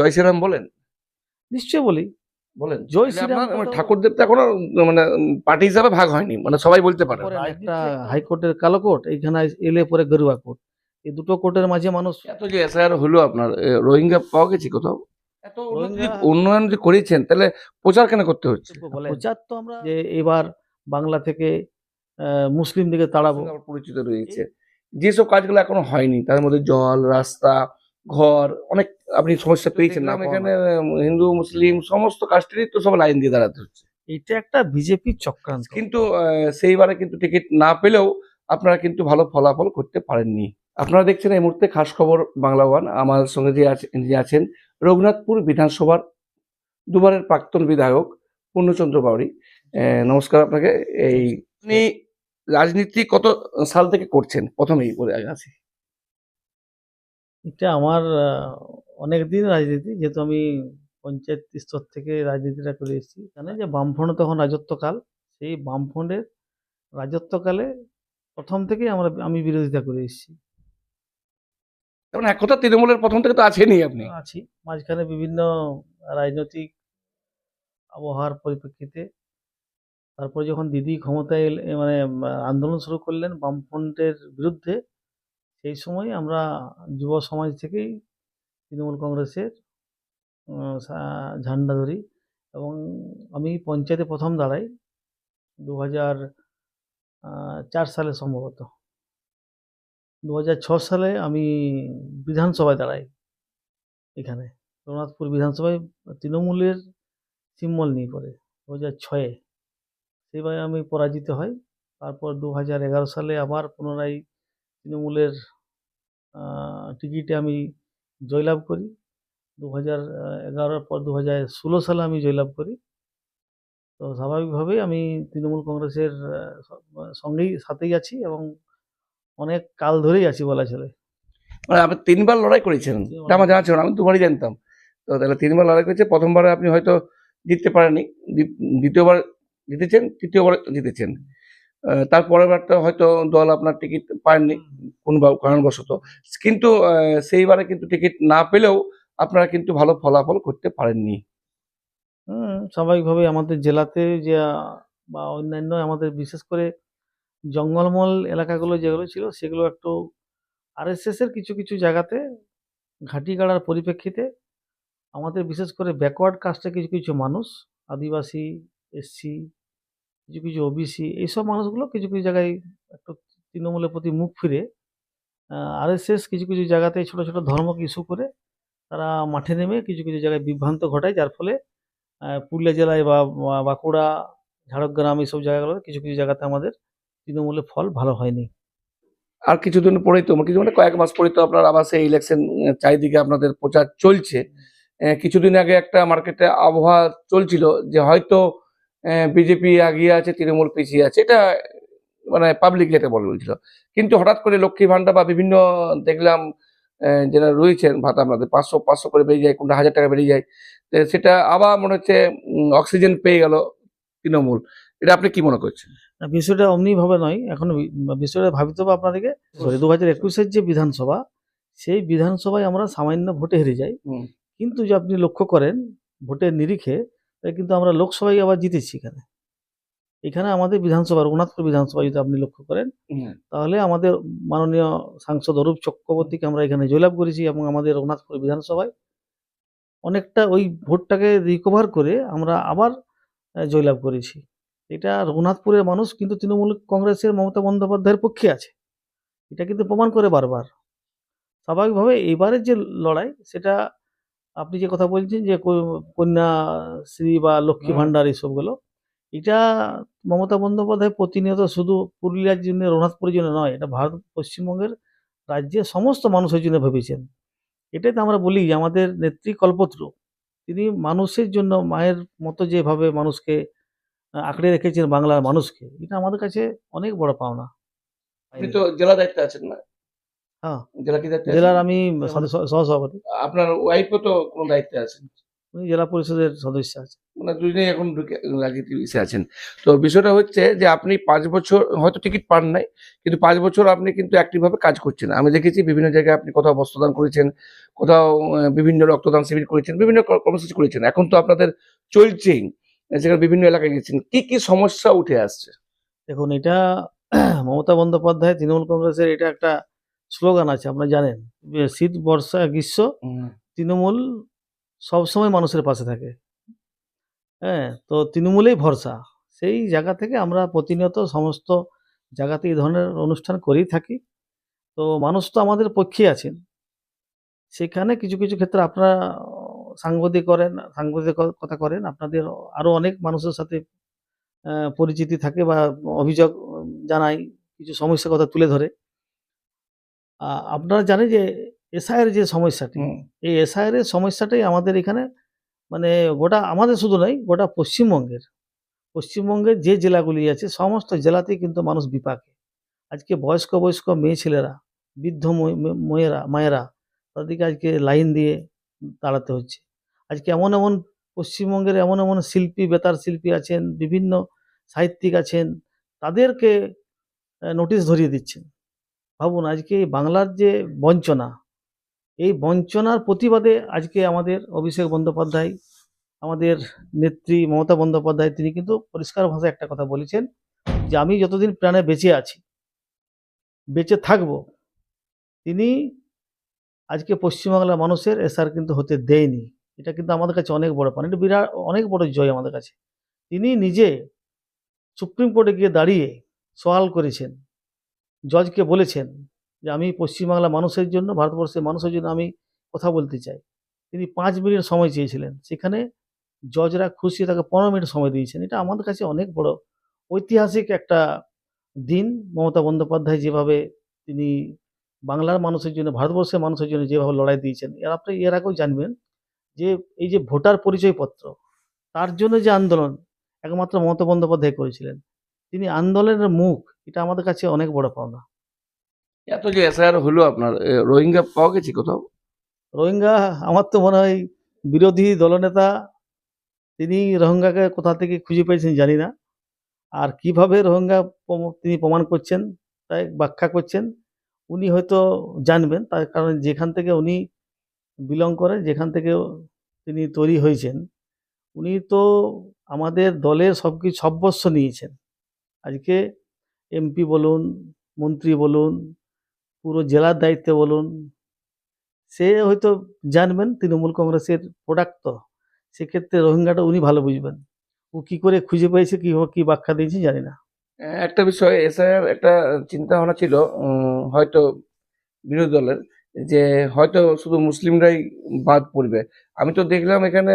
জয় শ্রীরাম বলেন? নিশ্চয় বলি। বলেন। জয় শ্রীরাম মানে ঠাকুরদেব তো এখনও মানে পার্টি হিসাবে ভাগ হয়নি মানে সবাই বলতে পারে একটা হাইকোর্টের কালো কোর্ট এইখানে এলে পরে গরুয়া কোর্ট। এই দুটো কোর্টের মাঝে মানুষ এত যে এসআইআর হলো আপনার রোহিঙ্গা পাওয়া গেছে কোথাও? এত উন্নয়ন যে করেছেন তাহলে প্রচার কেন করতে হচ্ছে? প্রচার তো আমরা যে এবার বাংলা থেকে মুসলিম দিকে তাড়াবো। পরিচিত রয়েছে। যেসব কাজগুলো এখনও হয়নি তার মধ্যে জল রাস্তা ঘর অনেক আপনি সমস্যা পেয়েছেন না এখানে। হিন্দু মুসলিম সমস্ত কাস্টেরই তো সব লাইন দিয়ে দাঁড়াতে হচ্ছে। এটা একটা বিজেপির চক্রান্ত। কিন্তু সেইবারে কিন্তু টিকিট না পেলেও আপনারা কিন্তু ভালো ফলাফল করতে পারেননি। আপনারা দেখছেন এই মুহূর্তে খাস খবর বাংলা ওয়ান। আমার সঙ্গে যে আছে- যে আছেন রঘুনাথপুর বিধানসভার দুবারের প্রাক্তন বিধায়ক পূর্ণচন্দ্র বাউরি নমস্কার আপনাকে। এই আপনি রাজনীতি কত সাল থেকে করছেন? প্রথমেই বলে আছি এটা আমার অনেক দিন রাজনীতি যেহেতু আমি পঞ্চায়েত স্তর থেকে রাজনীতিটা করে এসেছি। জানেন যে বামফ্রন্ট তখন রাজত্বকাল সেই বামফ্রন্টের রাজত্বকালে প্রথম থেকেই আমরা আমি বিরোধিতা করে এসেছি। যেমন এক কথা তৃণমূলের প্রথম থেকে তো আছেনই আপনি। আছি। মাঝখানে বিভিন্ন রাজনৈতিক আবহাওয়ার পরিপ্রেক্ষিতে তারপর যখন দিদি ক্ষমতায় এলে মানে আন্দোলন শুরু করলেন বামফ্রন্টের বিরুদ্ধে সেই সময় আমরা যুব সমাজ থেকেই তৃণমূল কংগ্রেসের ঝান্ডা ধরি এবং আমি পঞ্চায়েতে প্রথম দাঁড়াই দু চার সালে সম্ভবত। দু সালে আমি বিধানসভায় দাঁড়াই এখানে, রঘুনাথপুর বিধানসভায় তৃণমূলের সিম্বল নিয়ে পড়ে দু হাজার ছয়ে। সেবার আমি পরাজিত হই, তারপর দু হাজার এগারো সালে আবার পুনরায় তৃণমূলের টিকিটে আমি জয়লাভ করি। দু হাজার এগারোর পর দু হাজার ষোলো সালে আমি জয়লাভ করি। তো স্বাভাবিকভাবেই আমি তৃণমূল কংগ্রেসের সঙ্গেই সাথেই আছি এবং অনেক কাল ধরেই আছি বলা চলে। মানে আপনি তিনবার লড়াই করেছেন। আমার জানা ছিল আমি দুবারই জানতাম। তো তাহলে তিনবার লড়াই করেছে প্রথমবারে আপনি হয়তো জিততে পারেননি দ্বি- দ্বিতীয়বার জিতেছেন তৃতীয়বার জিতেছেন। আহ, তার পরের বারটা হয়তো দল আপনার টিকিট পায়নি কোনো কারণবশত। কিন্তু সেইবারে কিন্তু টিকিট না পেলেও আপনারা কিন্তু ভালো ফলাফল করতে পারেননি। হুম স্বাভাবিকভাবেই আমাদের জেলাতে যে বা অন্যান্য আমাদের বিশেষ করে জঙ্গলমল এলাকাগুলো যেগুলো ছিল সেগুলো একটু আরএসএস এর কিছু কিছু জায়গাতে ঘাঁটি গাড়ার পরিপ্রেক্ষিতে আমাদের বিশেষ করে ব্যাকওয়ার্ড কাস্টের কিছু কিছু মানুষ আদিবাসী এসসি কিছু কিছু ওবিসি এইসব মানুষগুলো কিছু কিছু জায়গায় একটু তৃণমূলের প্রতি মুখ ফিরে আরএসএস কিছু কিছু জায়গাতে ছোট ছোট ধর্মকে ইস্যু করে তারা মাঠে নেমে কিছু কিছু জায়গায় বিভ্রান্ত ঘটায় যার ফলে পুরুলিয়া জেলায় বা বাঁকুড়া ঝাড়গ্রাম এইসব জায়গাগুলোতে কিছু কিছু জায়গাতে আমাদের তৃণমূলের ফল ভালো হয়নি। আর কিছুদিন পরেই তো কিছু মানে কয়েক মাস পরেই তো আপনার আবার সেই ইলেকশন চারিদিকে আপনাদের প্রচার চলছে। কিছুদিন আগে একটা মার্কেটে আবহাওয়া চলছিল যে হয়তো বিজেপি আগিয়ে আছে তৃণমূল পিছিয়ে আছে এটা মানে পাবলিক এটা বলে বলছিল। কিন্তু হঠাৎ করে লক্ষ্মী ভান্ডার বা বিভিন্ন দেখলাম যারা রয়েছেন ভাতা আপনাদের পাঁচশো পাঁচশো করে বেরিয়ে যায় কোনটা হাজার টাকা বেরিয়ে যায় সেটা আবার মনে হচ্ছে অক্সিজেন পেয়ে গেল তৃণমূল। এটা আপনি কি মনে করছেন? বিষয়টা অমনিভাবে নয় এখন বিষয়টা ভাবিতে হবে আপনাদেরকে। দু হাজার একুশের যে বিধানসভা সেই বিধানসভায় আমরা সামান্য ভোটে হেরে যাই। কিন্তু যে আপনি লক্ষ্য করেন ভোটের নিরিখে কিন্তু আমরা লোকসভায় আবার জিতেছি এখানে। এখানে আমাদের বিধানসভা রঘুনাথপুর বিধানসভা যদি আপনি লক্ষ্য করেন তাহলে আমাদের মাননীয় সাংসদ অরূপ চক্রবর্তীকে আমরা এখানে জয়লাভ করেছি এবং আমাদের রঘুনাথপুর বিধানসভায় অনেকটা ওই ভোটটাকে রিকভার করে আমরা আবার জয়লাভ করেছি। এটা রঘুনাথপুরের মানুষ কিন্তু তৃণমূল কংগ্রেসের মমতা বন্দ্যোপাধ্যায়ের পক্ষে আছে। এটা কিন্তু প্রমাণ করে বারবার। স্বাভাবিকভাবে এবারের যে লড়াই সেটা আপনি যে কথা বলছেন যে কো- কন্যাশ্রী বা লক্ষ্মী। ভাণ্ডার এইসবগুলো এটা মমতা বন্দ্যোপাধ্যায় প্রতিনিয়ত শুধু পুরুলিয়ার জন্য রঘুনাথপুরের জন্য নয় এটা ভারত পশ্চিমবঙ্গের রাজ্যের সমস্ত মানুষের জন্য ভেবেছেন। এটাই তো আমরা বলি যে আমাদের নেত্রী কল্পত্রু তিনি মানুষের জন্য মায়ের মতো যেভাবে মানুষকে আঁকড়ে রেখেছেন বাংলার মানুষকে এটা আমাদের কাছে অনেক বড় পাওনা। আপনি তো জেলা দায়িত্বে আছেন না। হ্যাঁ। জেলা কি দায়িত্বে জেলার আমি সহসভাপতি। আপনার ওয়াইফও তো কোনো দায়িত্বে আছেন? উনি জেলা পরিষদের সদস্য আছে মানে দুজনেই এখন ঢুকে রাজনীতি আছেন। তো বিষয়টা হচ্ছে যে আপনি পাঁচ বছর হয়তো টিকিট পান নাই কিন্তু পাঁচ বছর আপনি কিন্তু অ্যাক্টিভ ভাবে কাজ করছেন। আমি দেখেছি বিভিন্ন জায়গায় আপনি কোথাও বস্ত্রদান করেছেন কোথাও বিভিন্ন রক্তদান শিবির করেছেন বিভিন্ন কর্মসূচি করেছেন। এখন তো আপনাদের চলছেই। সেখানে বিভিন্ন এলাকায় গেছেন। কি কি সমস্যা উঠে আসছে? দেখুন এটা মমতা বন্দ্যোপাধ্যায় তৃণমূল কংগ্রেসের এটা একটা স্লোগান আছে আপনারা জানেন। শীত বর্ষা গ্রীষ্ম তৃণমূল সবসময় মানুষের পাশে থাকে। হ্যাঁ তো তৃণমূলেই ভরসা। সেই জায়গা থেকে আমরা প্রতিনিয়ত সমস্ত জায়গাতে এই ধরনের অনুষ্ঠান করেই থাকি। তো মানুষ তো আমাদের পক্ষে আছেন। সেখানে কিছু কিছু ক্ষেত্রে আপনারা সাংবাদিক করেন সাংবাদিক কথা করেন আপনাদের আরও অনেক মানুষের সাথে পরিচিতি থাকে বা অভিযোগ জানাই কিছু সমস্যার কথা তুলে ধরে। আপনারা জানেন যে এসআইয়ের যে সমস্যাটি। এই এসআইয়ের এর সমস্যাটাই আমাদের এখানে মানে গোটা আমাদের শুধু নয় গোটা পশ্চিমবঙ্গের পশ্চিমবঙ্গের যে জেলাগুলি আছে সমস্ত জেলাতেই কিন্তু মানুষ বিপাকে। আজকে বয়স্ক বয়স্ক মেয়ে ছেলেরা বৃদ্ধ মেয়েরা মায়েরা তাদেরকে আজকে লাইন দিয়ে দাঁড়াতে হচ্ছে। আজকে এমন এমন পশ্চিমবঙ্গের এমন এমন শিল্পী বেতার শিল্পী আছেন বিভিন্ন সাহিত্যিক আছেন তাদেরকে নোটিশ ধরিয়ে দিচ্ছেন। ভাবুন, আজকে বাংলার যে বঞ্চনা, এই বঞ্চনার প্রতিবাদে আজকে আমাদের অভিষেক বন্দ্যোপাধ্যায়, আমাদের নেত্রী মমতা বন্দ্যোপাধ্যায়, তিনি কিন্তু পরিষ্কার ভাষায় একটা কথা বলেছেন যে আমি যতদিন প্রাণে বেঁচে আছি, বেঁচে থাকব, তিনি আজকে পশ্চিমবাংলার মানুষের এসার কিন্তু হতে দেয়নি। এটা কিন্তু আমাদের কাছে অনেক বড় পান, এটা বিরাট, অনেক বড় জয় আমাদের কাছে। তিনি নিজে সুপ্রিম কোর্টে গিয়ে দাঁড়িয়ে সওয়াল করেছেন জজকে বলেছেন যে আমি পশ্চিমবাংলা মানুষের জন্য, ভারতবর্ষের মানুষের জন্য আমি কথা বলতে চাই। তিনি পাঁচ মিনিট সময় চেয়েছিলেন। সেখানে জজরা খুশি তাকে পনেরো মিনিট সময় দিয়েছেন। এটা আমাদের কাছে অনেক বড় ঐতিহাসিক একটা দিন। মমতা বন্দ্যোপাধ্যায় যেভাবে তিনি বাংলার মানুষের জন্য, ভারতবর্ষের মানুষের জন্য যেভাবে লড়াই দিয়েছেন, এর আপনি এর আগেও জানবেন যে এই যে ভোটার পরিচয়পত্র, তার জন্য যে আন্দোলন একমাত্র মমতা বন্দ্যোপাধ্যায় করেছিলেন তিনি আন্দোলনের মুখ এটা আমাদের কাছে অনেক বড় পাওনা। এত যে এসআইআর হলো আপনার রোহিঙ্গা পাওয়া গেছে কোথাও? রোহিঙ্গা আমার তো মনে হয় বিরোধী দলনেতা তিনি রোহিঙ্গাকে কোথা থেকে খুঁজে পেয়েছেন জানি না। আর কীভাবে রোহিঙ্গা তিনি প্রমাণ করছেন তাই ব্যাখ্যা করছেন উনি হয়তো জানবেন তার কারণ যেখান থেকে উনি বিলং করেন যেখান থেকে তিনি তৈরি হয়েছেন উনি তো আমাদের দলের সব কিছু সর্বস্ব নিয়েছেন। আজকে এমপি বলুন, মন্ত্রী বলুন, পুরো জেলার দায়িত্বে বলুন, সে হয়তো জানবেন তৃণমূল কংগ্রেসের প্রোডাক্ট তো। সেক্ষেত্রে রোহিঙ্গাটা উনি ভালো বুঝবেন। ও কি করে খুঁজে পেয়েছে, কি কী ব্যাখ্যা দিয়েছে জানি না। একটা বিষয়, এসআইআর একটা চিন্তা ভাবনা ছিল হয়তো বিরোধী দলের, যে হয়তো শুধু মুসলিমরাই বাদ পড়বে। আমি তো দেখলাম এখানে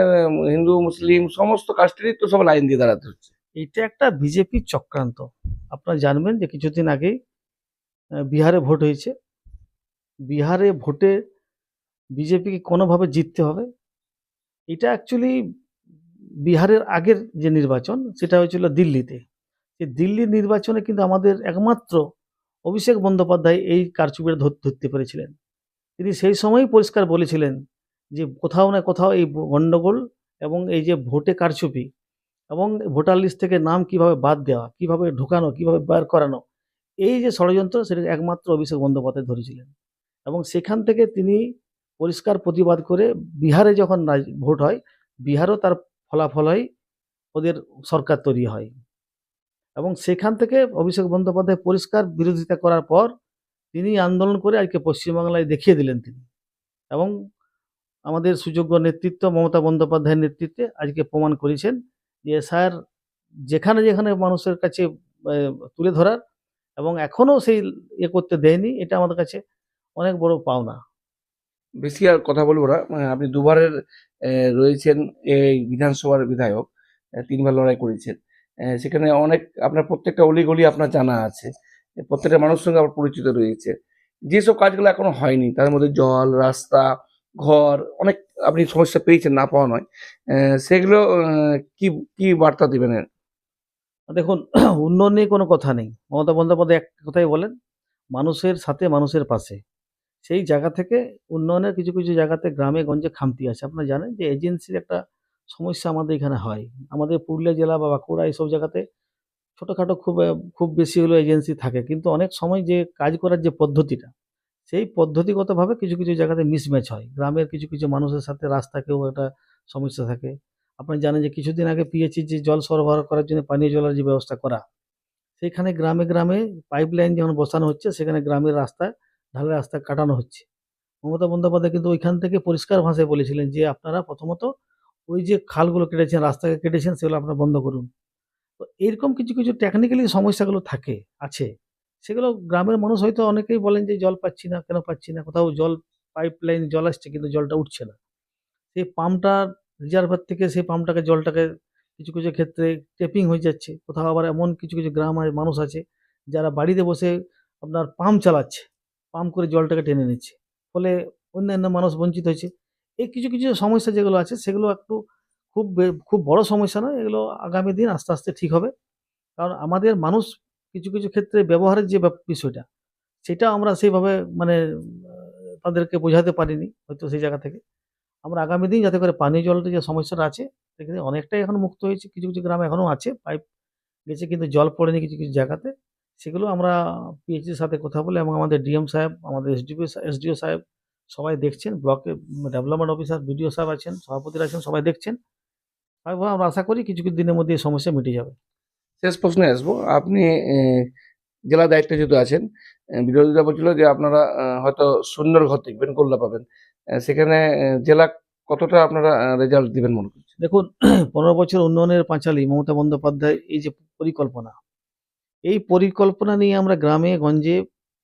হিন্দু, মুসলিম, সমস্ত কাস্টেরই তো সব লাইন দিয়ে দাঁড়াতে হচ্ছে। এটা একটা বিজেপির চক্রান্ত। আপনারা জানবেন যে কিছুদিন আগেই বিহারে ভোট হয়েছে। বিহারে ভোটে বিজেপিকে কোনোভাবে জিততে হবে, এটা অ্যাকচুয়ালি বিহারের আগের যে নির্বাচন, সেটা হয়েছিল দিল্লিতে। যে দিল্লির নির্বাচনে কিন্তু আমাদের একমাত্র অভিষেক বন্দ্যোপাধ্যায় এই কারচুপিটা ধর- ধরতে পেরেছিলেন। তিনি সেই সময়ই পরিষ্কার বলেছিলেন যে কোথাও না কোথাও এই গণ্ডগোল এবং এই যে ভোটে কারচুপি এবং ভোটার লিস্ট থেকে নাম কীভাবে বাদ দেওয়া, কীভাবে ঢোকানো, কীভাবে বার করানো, এই যে ষড়যন্ত্র সেটা একমাত্র অভিষেক বন্দ্যোপাধ্যায় ধরেছিলেন। এবং সেখান থেকে তিনি পরিষ্কার প্রতিবাদ করে বিহারে যখন ভোট হয়, বিহারও তার ফলাফল হয়, ওদের সরকার তৈরি হয়। এবং সেখান থেকে অভিষেক বন্দ্যোপাধ্যায় পরিষ্কার বিরোধিতা করার পর তিনি আন্দোলন করে আজকে পশ্চিমবাংলায় দেখিয়ে দিলেন তিনি। এবং আমাদের সুযোগ্য নেতৃত্ব মমতা বন্দ্যোপাধ্যায়ের নেতৃত্বে আজকে প্রমাণ করেছেন স্যার যেখানে যেখানে মানুষের কাছে তুলে ধরার এবং এখনও সেই ইয়ে করতে দেয়নি, এটা আমাদের কাছে অনেক বড় পাওনা। বেশি আর কথা বলব না। আপনি দুবারের রয়েছেন এই বিধানসভার বিধায়ক তিনবার লড়াই করেছেন। সেখানে অনেক, আপনার প্রত্যেকটা অলিগলি আপনার জানা আছে। প্রত্যেকটা মানুষের সঙ্গে আপনার পরিচিত রয়েছে। যেসব কাজগুলো এখনও হয়নি, তার মধ্যে জল, রাস্তা ঘর, অনেক আপনি সমস্যা পেয়েছেন, না পাওয়া নয়। সেগুলো কি কি বার্তা দিবেন? দেখুন, উন্নয়ন নিয়ে কোনো কথা নেই। মমতা বন্দ্যোপাধ্যায় এক কথাই বলেন, মানুষের সাথে মানুষের পাশে। সেই জায়গা থেকে উন্নয়নের কিছু কিছু জায়গাতে গ্রামে, গঞ্জে খামতি আছে। আপনারা জানেন যে এজেন্সির একটা সমস্যা আমাদের এখানে হয়। আমাদের পুরুলিয়া জেলা বা বাঁকুড়া এইসব জায়গাতে ছোটোখাটো খুব খুব বেশি হলো এজেন্সি থাকে। কিন্তু অনেক সময় যে কাজ করার যে পদ্ধতিটা সেই পদ্ধতিগতভাবে কিছু কিছু জায়গাতে মিসম্যাচ হয়। গ্রামের কিছু কিছু মানুষের সাথে রাস্তাকেও একটা সমস্যা থাকে। আপনি জানেন যে কিছুদিন আগে পিএইচি যে জল সরবরাহ করার জন্য পানীয় জলের যে ব্যবস্থা করা সেখানে গ্রামে গ্রামে পাইপ লাইন যখন বসানো হচ্ছে, সেখানে গ্রামের রাস্তায় ঢালের রাস্তা কাটানো হচ্ছে। মমতা বন্দ্যোপাধ্যায় কিন্তু ওইখান থেকে পরিষ্কার ভাষায় বলেছিলেন যে, আপনারা প্রথমত ওই যে খালগুলো কেটেছেন, রাস্তাকে কেটেছেন, সেগুলো আপনারা বন্ধ করুন। তো এরকম কিছু কিছু টেকনিক্যালি সমস্যাগুলো থাকে, আছে। সেগুলো গ্রামের মানুষ হয়তো অনেকেই বলেন যে, জল পাচ্ছি না, কেন পাচ্ছি না? কোথাও জল পাইপ লাইন জল আসছে, কিন্তু জলটা উঠছে না। সেই পাম্পটার রিজার্ভার থেকে সেই পাম্পটাকে, জলটাকে কিছু কিছু ক্ষেত্রে টেপিং হয়ে যাচ্ছে। কোথাও আবার এমন কিছু কিছু গ্রাম মানুষ আছে যারা বাড়িতে বসে আপনার পাম্প চালাচ্ছে পাম্প করে জলটাকে টেনে নিচ্ছে। ফলে অন্যান্য মানুষ বঞ্চিত হয়েছে। এই কিছু কিছু সমস্যা যেগুলো আছে, সেগুলো একটু খুব খুব বড় সমস্যা নয়। এগুলো আগামী দিন আস্তে আস্তে ঠিক হবে। কারণ আমাদের মানুষ কিছু কিছু ক্ষেত্রে ব্যবহারের যে বিষয়টা, সেটা আমরা সেইভাবে মানে তাদেরকে বোঝাতে পারিনি হয়তো সেই জায়গা থেকে। আমরা আগামী দিন যাতে করে পানীয় জলের যে সমস্যাটা আছে সেখানে অনেকটাই এখন মুক্ত হয়েছে। কিছু কিছু গ্রামে এখনও আছে, পাইপ গেছে কিন্তু জল পড়েনি কিছু কিছু জায়গাতে। সেগুলো আমরা পিএইচির সাথে কথা বলে এবং আমাদের ডিএম সাহেব, আমাদের এসডিপি এসডিও সাহেব সবাই দেখছেন, ব্লকে ডেভেলপমেন্ট অফিসার বিডিও সাহেব আছেন, সভাপতিরা আছেন, সবাই দেখছেন। আমরা আশা করি কিছু কিছু দিনের মধ্যে এই সমস্যা মিটে যাবে। শেষ প্রশ্নে আসব। আপনি জেলা দায়িত্বে যেহেতু আছেন বিরোধীরা বলছিল যে আপনারা হয়তো শূন্যর ঘর দেখবেন কল্যা পাবেন। সেখানে জেলা কতটা আপনারা রেজাল্ট দিবেন মনে করছেন? দেখুন, পনেরো বছর উন্নয়নের পাঁচালী মমতা বন্দ্যোপাধ্যায়, এই যে পরিকল্পনা, এই পরিকল্পনা নিয়ে আমরা গ্রামে, গঞ্জে,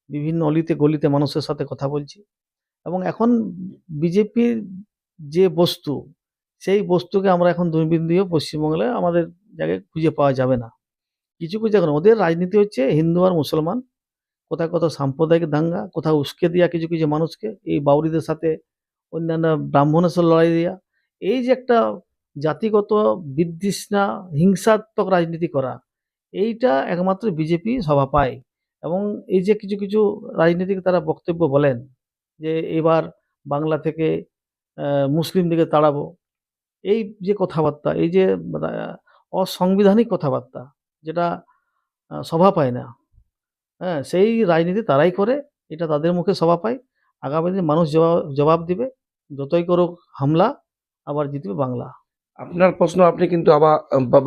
বিভিন্ন অলিতে, গলিতে মানুষের সাথে কথা বলছি এবং এখন বিজেপির যে বস্তু, সেই বস্তুকে আমরা এখন দুর্বিন্দীয় পশ্চিমবাংলায় আমাদের জায়গায় খুঁজে পাওয়া যাবে না। কিছু কিছু এখন ওদের রাজনীতি হচ্ছে হিন্দু আর মুসলমান। কোথাও কোথাও সাম্প্রদায়িক দাঙ্গা কোথাও উস্কে দেওয়া কিছু কিছু মানুষকে এই বাউরিদের সাথে অন্যান্য ব্রাহ্মণের সাথে লড়াই দেওয়া এই যে একটা জাতিগত বিদ্বেষণা হিংসাত্মক রাজনীতি করা এইটা একমাত্র বিজেপি সভা পায়। এবং এই যে কিছু কিছু রাজনীতিক তারা বক্তব্য বলেন যে এবার বাংলা থেকে আহ, মুসলিমদিকে তাড়াবো এই যে কথাবার্তা এই যে অসাংবিধানিক কথাবার্তা যেটা সভা পায় না। হ্যাঁ সেই রাজনীতি তারাই করে, এটা তাদের মুখে সভা পায়। আগামী দিনে মানুষ জবাব জবাব দিবে, যতই করুক হামলা, আবার জিতবে বাংলা। আপনার প্রশ্ন, আপনি কিন্তু আবার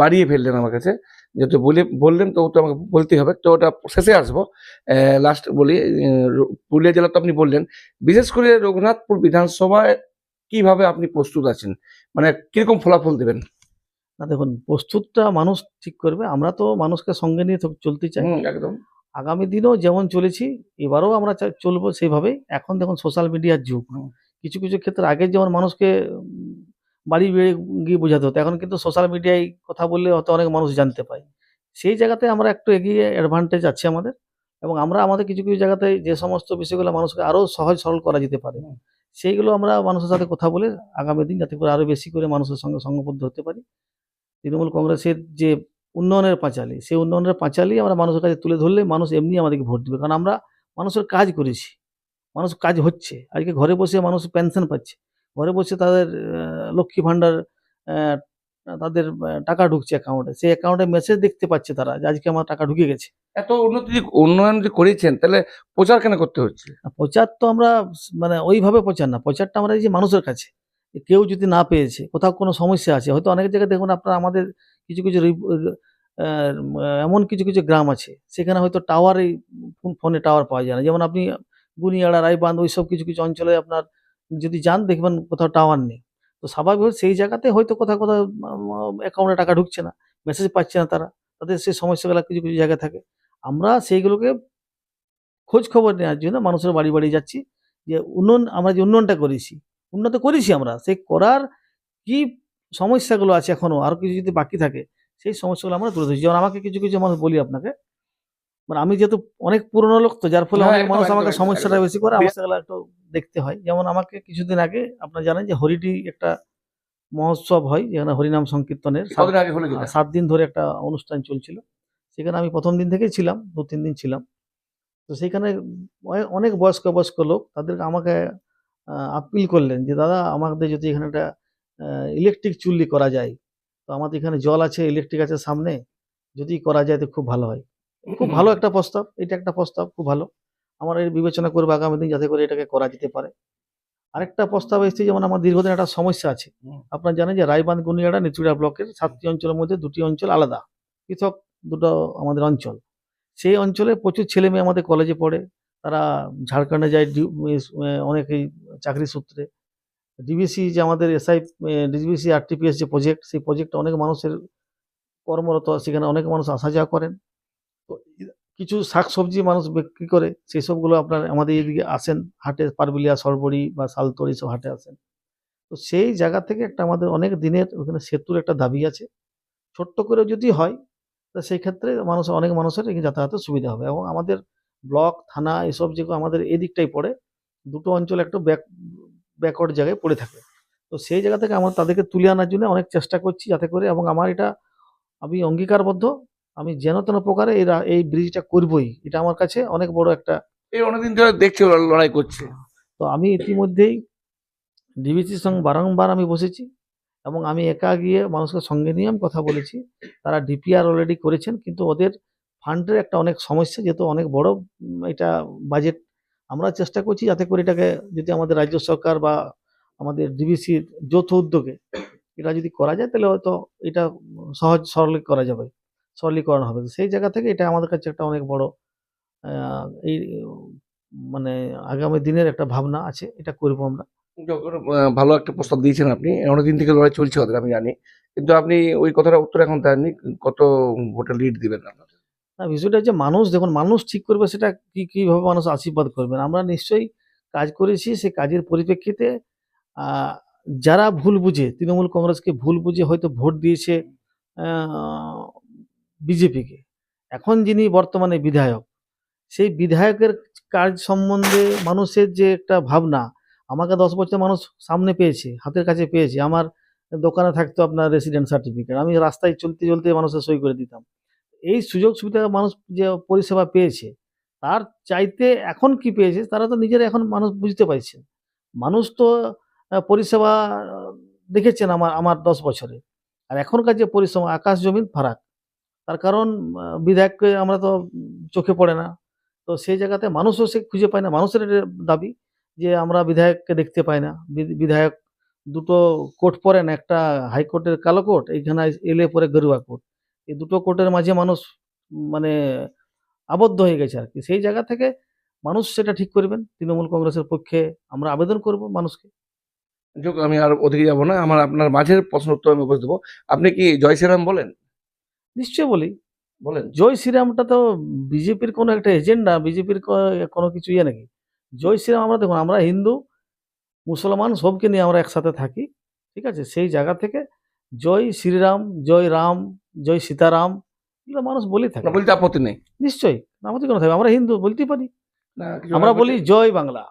বাড়িয়ে ফেললেন আমার কাছে। যেহেতু বলে, বললেন তো তো আমাকে বলতেই হবে। তো ওটা শেষে আসব। লাস্ট বলি পুরুলিয়া জেলা তো আপনি বললেন। বিশেষ করে রঘুনাথপুর বিধানসভায় কীভাবে আপনি প্রস্তুত আছেন? মানে কীরকম ফলাফল দেবেন? না দেখুন প্রস্তুতটা মানুষ ঠিক করবে। আমরা তো মানুষকে সঙ্গে নিয়ে চলতে চাই। একদম। আগামী দিনেও যেমন চলেছি এবারেও আমরা চলবো সেইভাবেই। এখন দেখুন সোশ্যাল মিডিয়ার যুগ। কিছু কিছু ক্ষেত্রে আগে যেমন মানুষকে বাড়ি বেড়ে গিয়ে বোঝাতে হতো এখন কিন্তু সোশ্যাল মিডিয়ায় কথা বললে হয়তো অনেক মানুষ জানতে পায়। সেই জায়গাতে আমরা একটু এগিয়ে অ্যাডভান্টেজ আছে আমাদের এবং আমরা আমাদের কিছু কিছু জায়গাতে যে সমস্ত বিষয়গুলো মানুষকে আরও সহজ সরল করা যেতে পারে সেইগুলো আমরা মানুষের সাথে কথা বলে আগামী দিন যাতে করে আরও বেশি করে মানুষের সঙ্গে সঙ্গবদ্ধ হতে পারি। তৃণমূল কংগ্রেসের যে উন্নয়নের পাঁচালী সেই উন্নয়নের পাঁচালী আমরা মানুষের কাছে তুলে ধরলে মানুষ এমনি আমাদেরকে ভোট দেবে। কারণ আমরা মানুষের কাজ করেছি মানুষ কাজ হচ্ছে। আজকে ঘরে বসে মানুষ পেনশন পাচ্ছে ঘরে বসে তাদের লক্ষ্মী ভাণ্ডার তাদের টাকা ঢুকছে অ্যাকাউন্টে সেই অ্যাকাউন্টে মেসেজ দেখতে পাচ্ছে তারা যে আজকে আমার টাকা ঢুকে গেছে। এত উন্নতি উন্নয়ন যে করেছেন তাহলে প্রচার কেন করতে হচ্ছে? প্রচার তো আমরা মানে ওইভাবে প্রচার না প্রচারটা আমরা এই যে মানুষের কাছে। কেউ যদি না পেয়েছে, কোথাও কোনো সমস্যা আছে, হয়তো অনেক জায়গায় দেখুন আপনারা আমাদের কিছু কিছু এমন কিছু কিছু গ্রাম আছে, সেখানে হয়তো টাওয়ারে ফোনে টাওয়ার পাওয়া যায় না। যেমন আপনি গুনিয়াড়া রায়বান্ধ ওই সব কিছু কিছু অঞ্চলে আপনার যদি যান, দেখবেন কোথাও টাওয়ার নেই। তো স্বাভাবিক সেই জায়গাতে হয়তো কোথাও কোথাও অ্যাকাউন্টে টাকা ঢুকছে না মেসেজ পাচ্ছে না তারা, তাদের সেই সমস্যাগুলো কিছু কিছু জায়গায় থাকে। আমরা সেইগুলোকে খোঁজ খবর নেওয়ার জন্য মানুষের বাড়ি বাড়ি যাচ্ছি, যে উন্নয়ন, আমরা যে উন্নয়নটা করেছি উন্নত করেছি আমরা। সেই করার কি সমস্যাগুলো আছে এখনও? আরও কিছু যদি বাকি থাকে সেই সমস্যাগুলো আমরা তুলে ধরছি। যেমন আমাকে কিছু কিছু মানুষ বলি আপনাকে মানে আমি যেহেতু অনেক পুরনো লোক তো যার ফলে হ্যাঁ, অনেক মানুষ আমাকে সমস্যাটা বেশি করে আমার সেগুলো একটু দেখতে হয়। যেমন আমাকে কিছুদিন আগে আপনারা জানেন যে হরিডি একটা মহোৎসব হয় যেখানে হরিনাম সংকীর্তনের সাত- দিন ধরে একটা অনুষ্ঠান চলছিল। সেখানে আমি প্রথম দিন থেকেই ছিলাম দু তিন দিন ছিলাম। তো সেখানে অনে- অনেক বয়স্ক বয়স্ক লোক তাদেরকে আমাকে আপিল করলেন যে দাদা আমাদের যদি এখানে একটা ইলেকট্রিক চুল্লি করা যায় তো আমাদের এখানে জল আছে ইলেকট্রিক আছে সামনে যদি করা যায় তো খুব ভালো হয়। খুব ভালো একটা প্রস্তাব এটা একটা প্রস্তাব খুব ভালো। আমরা এর বিবেচনা করব আগামী দিন যাতে করে এটাকে করা যেতে পারে। আরেকটা প্রস্তাব এসেছে যেমন আমার দীর্ঘদিন একটা সমস্যা আছে। আপনারা জানেন যে রায়বান্ধ গুনিয়াড়া নিচুড়া ব্লকের সাতটি অঞ্চলের মধ্যে দুটি অঞ্চল আলাদা পৃথক দুটো আমাদের অঞ্চল। সেই অঞ্চলে প্রচুর ছেলে মেয়ে আমাদের কলেজে পড়ে তারা ঝাড়খণ্ডে যায় অনেকেই চাকরি সূত্রে। ডিবিসি যে আমাদের এসআই ডিবিসি আরটিপিএস যে প্রজেক্ট সেই প্রজেক্টে অনেক মানুষের কর্মরত, সেখানে অনেক মানুষ আসা যাওয়া করেন। তো কিছু শাকসবজি মানুষ বিক্রি করে, সেই সবগুলো আপনার আমাদের এদিকে আসেন, হাটে পারবিলিয়া, সরবড়ি বা সালতরি সব হাটে আসেন। তো সেই জায়গা থেকে একটা আমাদের অনেক দিনের ওখানে সেতুর একটা দাবি আছে। ছোট্ট করে যদি হয়, তা সেই ক্ষেত্রে মানুষ, অনেক মানুষের যাতায়াতের সুবিধা হবে এবং আমাদের ব্লক থানা এসব যেগুলো আমাদের এদিকটাই পড়ে। দুটো অঞ্চল একটু ব্যাক ব্যাকওয়ার্ড জায়গায় পড়ে থাকে। তো সেই জায়গা থেকে আমরা তাদেরকে তুলে আনার জন্য অনেক চেষ্টা করছি যাতে করে এবং আমার এটা আমি অঙ্গীকারবদ্ধ। আমি যেন তেন প্রকারে এই এই ব্রিজটা করবই। এটা আমার কাছে অনেক বড় একটা এই অনেকদিন ধরে দেখছি লড়াই করছে। তো আমি ইতিমধ্যেই ডিবিসির সঙ্গে বারংবার আমি বসেছি এবং আমি একা গিয়ে মানুষকে সঙ্গে নিয়ে আমি কথা বলেছি। তারা ডিপিআর অলরেডি করেছেন কিন্তু ওদের ফান্ডের একটা অনেক সমস্যা, যেহেতু অনেক বড় এটা বাজেট আমরা চেষ্টা করছি যাতে করে এটাকে যদি আমাদের রাজ্য সরকার বা আমাদের ডিবিসির যৌথ উদ্যোগে এটা যদি করা যায়, তাহলে হয়তো এটা সহজ, সরল করা যাবে, সরলীকরণ হবে। সেই জায়গা থেকে এটা আমাদের কাছে একটা অনেক বড় এই মানে আগামী দিনের একটা ভাবনা আছে, এটা করব আমরা। ভালো একটা প্রস্তাব দিয়েছেন আপনি। অনেকদিন থেকে লড়াই চলছে ওদের, আমি জানি। কিন্তু আপনি ওই কথাটা উত্তর এখন দেননি, কত ভোটে লিড দিবেন আপনার? না, বিষয়টা যে মানুষ, দেখুন, মানুষ ঠিক করবে সেটা কি, কীভাবে মানুষ আশীর্বাদ করবেন? আমরা নিশ্চয়ই কাজ করেছি, সে কাজের পরিপ্রেক্ষিতে যারা ভুল বুঝে, তৃণমূল কংগ্রেসকে ভুল বুঝে হয়তো ভোট দিয়েছে বিজেপিকে। এখন যিনি বর্তমানে বিধায়ক, সেই বিধায়কের কাজ সম্বন্ধে মানুষের যে একটা ভাবনা, আমাকে দশ বছর মানুষ সামনে পেয়েছে, হাতের কাছে পেয়েছে, আমার দোকানে থাকতো আপনার রেসিডেন্ট সার্টিফিকেট আমি রাস্তায় চলতে চলতে মানুষের সই করে দিতাম। এই সুযোগ সুবিধা মানুষ যে পরিষেবা পেয়েছে, তার চাইতে এখন কি পেয়েছে, তারা তো নিজেরা এখন মানুষ বুঝতে পারছে। মানুষ তো পরিষেবা দেখেছেন আমার আমার দশ বছরে। আর এখনকার যে পরিষেবা, আকাশ জমিন ফারাক। তার কারণ বিধায়ককে আমরা তো চোখে পড়ে না। তো সেই জায়গাতে মানুষও সে খুঁজে পায় না। মানুষের দাবি যে আমরা বিধায়ককে দেখতে পাই না। বিধায়ক দুটো কোর্ট পরেন একটা হাইকোর্টের কালো কোর্ট, এইখানে এলে পরে গরুয়া কোট এই দুটো কোর্টের মাঝে মানুষ মানে আবদ্ধ হয়ে গেছে আর কি। সেই জায়গা থেকে মানুষ সেটা ঠিক করবেন। তৃণমূল কংগ্রেসের পক্ষে আমরা আবেদন করব মানুষকে। যোগ আমি আর ওদিকে যাব না। আমার আপনার মাঝের প্রশ্ন উত্তর আমি উপস্থিত দেবো আপনি কি জয় শ্রীরাম বলেন? নিশ্চয় বলি। বলেন। জয় শ্রীরামটা তো বিজেপির কোনো একটা এজেন্ডা বিজেপির কোনো কিছু ইয়ে নাকি? জয় শ্রীরাম আমরা দেখুন আমরা হিন্দু মুসলমান সবকে নিয়ে আমরা একসাথে থাকি ঠিক আছে? সেই জায়গা থেকে জয় শ্রীরাম জয় রাম জয় সীতারাম এগুলো মানুষ বলেই থাকে। বলতে আপত্তি নেই। নিশ্চয়ই আমাদের কোনো থাকবে আমরা হিন্দু বলতেই পারি। আমরা বলি জয় বাংলা।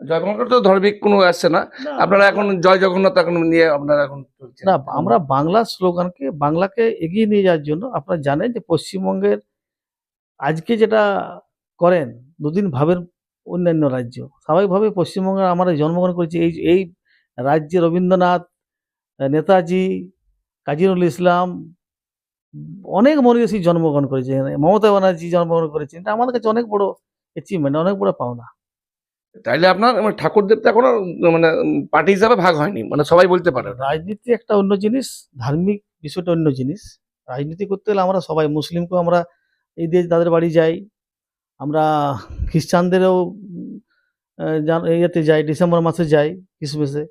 জয় বাংলা তো ধর্মিক কোনো আসছে না। আপনারা এখন জয় জগন্নাথ এখন নিয়ে আপনারা এখন না আমরা বাংলা স্লোগানকে বাংলাকে এগিয়ে নিয়ে যাওয়ার জন্য আপনারা জানেন যে পশ্চিমবঙ্গের আজকে যেটা করেন দুদিন ভাবেন অন্যান্য রাজ্য। স্বাভাবিকভাবে পশ্চিমবঙ্গে আমরা জন্মগ্রহণ করেছি এই এই রাজ্যে রবীন্দ্রনাথ নেতাজি কাজী নজরুল ইসলাম অনেক মনীষী জন্মগ্রহণ করেছে মমতা ব্যানার্জি জন্মগ্রহণ করেছেন। এটা আমাদের কাছে অনেক বড় অ্যাচিভমেন্ট অনেক বড় পাওনা। তাইলে আপনার মানে ঠাকুরদেব তো এখনও মানে পার্টি হিসাবে ভাগ হয়নি। মানে সবাই বলতে পারে। রাজনীতি একটা অন্য জিনিস ধার্মিক বিষয়টা অন্য জিনিস। রাজনীতি করতে গেলে আমরা সবাই মুসলিমকেও আমরা এই দিয়ে তাদের বাড়ি যাই। আমরা খ্রিস্টানদেরও ইয়েতে যাই ডিসেম্বর মাসে যাই ক্রিসমাসে।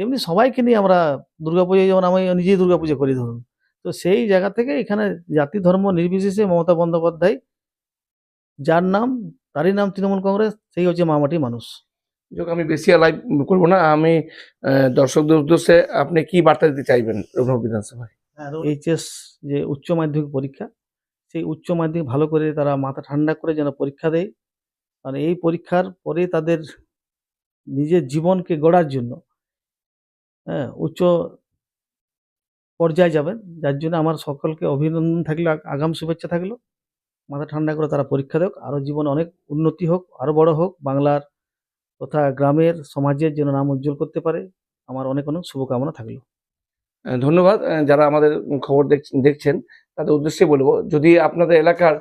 এমনি সবাইকে নিয়ে আমরা দুর্গাপুজোয় যেমন আমি নিজেই দুর্গাপুজো করি ধরুন। তো সেই জায়গা থেকে এখানে জাতি ধর্ম নির্বিশেষে মমতা বন্দ্যোপাধ্যায় যার নাম তারই নাম তৃণমূল কংগ্রেস সেই হচ্ছে মামাটি মানুষ। যোগ আমি বেশি লাইভ করব না আমি দর্শকদের উদ্দেশ্যে আপনি কি বার্তা দিতে চাইবেন রঘুনাথ বিধানসভায়? এইচএস যে উচ্চ মাধ্যমিক পরীক্ষা সেই উচ্চ মাধ্যমিক ভালো করে তারা মাথা ঠান্ডা করে যেন পরীক্ষা দেয়। আর এই পরীক্ষার পরে তাদের নিজের জীবনকে গড়ার জন্য হ্যাঁ উচ্চ পর্যায়ে যাবেন। যার জন্য আমার সকলকে অভিনন্দন থাকল আগাম শুভেচ্ছা থাকল। মাথা ঠান্ডা করে তারা পরীক্ষা দেক। আরও জীবন অনেক উন্নতি হোক আরও বড় হোক, বাংলার তথা গ্রামের সমাজের যেন নাম উজ্জ্বল করতে পারে। আমার অনেক অনেক শুভকামনা থাকল। ধন্যবাদ। যারা আমাদের খবর দেখ- দেখছেন, তাদের উদ্দেশ্যে বলব, যদি আপনাদের এলাকার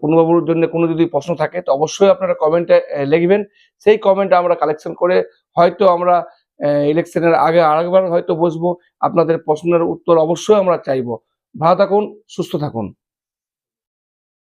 পূর্ণবাবুর জন্য কোনো যদি প্রশ্ন থাকে, তো অবশ্যই আপনারা কমেন্টে লিখবেন। সেই কমেন্ট আমরা কালেকশন করে হয়তো আমরা ইলেকশনের আগে আরেকবার হয়তো বসবো। আপনাদের প্রশ্নের উত্তর অবশ্যই আমরা চাইব। ভালো থাকুন, সুস্থ থাকুন।